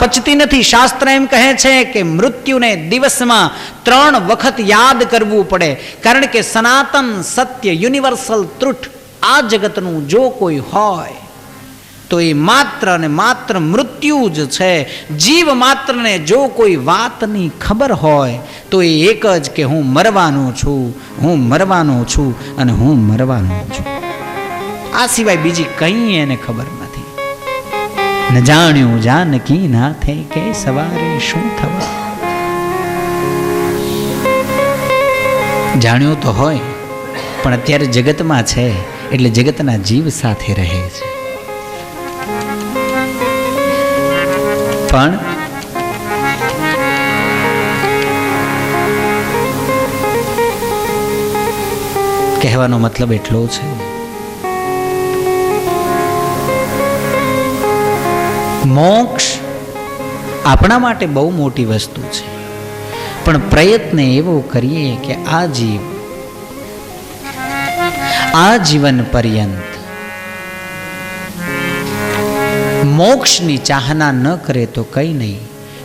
પચતી નથી. શાસ્ત્ર એમ કહે છે કે મૃત્યુને દિવસમાં ત્રણ વખત યાદ કરવું પડે. કારણ કે સનાતન સત્ય, યુનિવર્સલ ત્રુટ આ જગતનું જો કોઈ હોય, તો એ માત્ર ને માત્ર મૃત્યુ જ છે. જીવ માત્રને જો કોઈ વાતની ખબર હોય, તો એ એક જ કે હું મરવાનો છું, હું મરવાનો છું અને હું મરવાનો છું. આ સિવાય બીજી કંઈ એને ખબર નથી. ન જાણ્યું જાનકી નાથે કે સવારે શું થવા? જાણ્યું તો હોય, પણ અત્યારે જગતમાં છે, એટલે જગતના જીવ સાથે રહે છે. પણ કહેવાનો મતલબ એટલો છે મોક્ષ આપણા માટે બહુ મોટી વસ્તુ છે. પણ પ્રયત્ન એવો કરીએ કે આ જીવ, આ જીવન પર્યંત મોક્ષની ચાહના ન કરે તો કંઈ નહીં,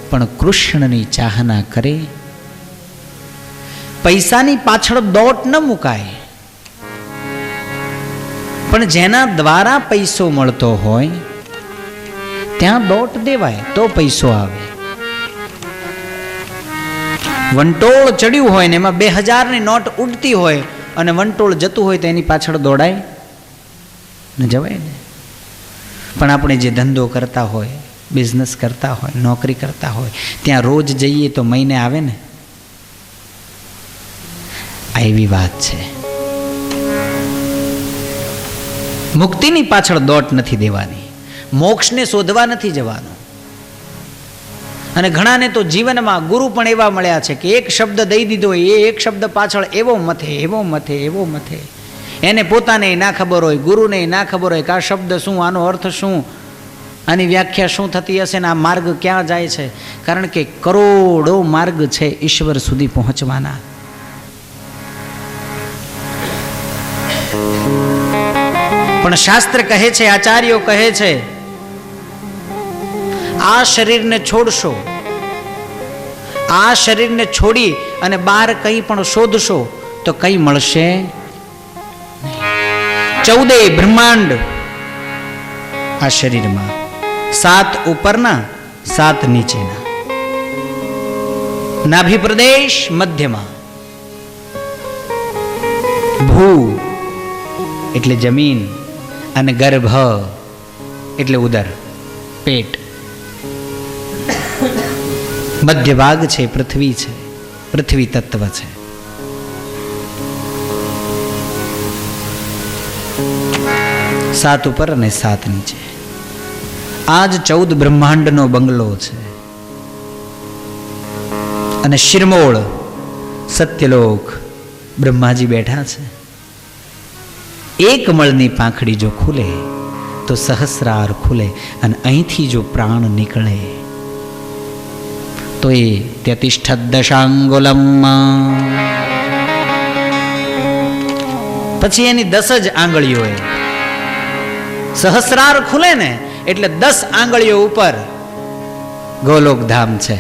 પણ કૃષ્ણની ચાહના કરે. પૈસાની પાછળ દોટ ન મુકાય. પણ જેના દ્વારા પૈસો મળતો હોય ત્યાં દોટ દેવાય તો પૈસો આવે. વંટોળ ચડ્યું હોય ને એમાં બે હજારની નોટ ઉડતી હોય અને વંટોળ જતું હોય તો એની પાછળ દોડાય ને જવાય ને. પણ આપણે જે ધંધો કરતા હોય બિઝનેસ કરતા હોય, નોકરી કરતા હોય, ત્યાં રોજ જઈએ તો મહિને આવે ને. આ એવી વાત છે. મુક્તિની પાછળ દોટ નથી દેવાની. મોક્ષને શોધવા નથી જવાનું. અને ઘણાને તો જીવનમાં ગુરુ પણ એવા મળ્યા છે કે એક શબ્દ દઈ દીધો એ એક શબ્દ પાછળ એવો મથે એવો મથે એવો મથે. એને પોતાને ના ખબર હોય, ગુરુને ના ખબર હોય કે આ શબ્દ શું, આનો અર્થ શું, આની વ્યાખ્યા શું થતી હશે ને આ માર્ગ ક્યાં જાય છે? કારણ કે કરોડો માર્ગ છે ઈશ્વર સુધી પહોંચવાના. પણ શાસ્ત્ર કહે છે, આચાર્યો કહે છે આ શરીરને છોડશો. આ શરીરને છોડી અને બહાર કંઈ પણ શોધશો તો કંઈ મળશે ચૌદે બ્રહ્માંડ આ શરીરમાં. સાત ઉપરના, સાત નીચેના. નાભિ પ્રદેશ મધ્યમાં. ભૂ એટલે જમીન અને ગર્ભ એટલે ઉદર, પેટ. મધ્ય ભાગ છે પૃથ્વી છે પૃથ્વી તત્વ છે સાત ઉપર અને સાત નીચે આ જ ચૌદ બ્રહ્માંડનો બંગલો છે અને શિરમોળ સત્યલોક બ્રહ્માજી બેઠા છે. એક મળની પાંખડી જો ખુલે, તો સહસ્રાર ખુલે અને અહીંથી જો પ્રાણ નીકળે. તો એ ત્યતિષ્ઠ દશાંગુલમ પછી એની દસ જ આંગળીઓ સહસ્રાર ખુલે ને, એટલે દસ આંગળીઓ ઉપર ગોલોક ધામ છે.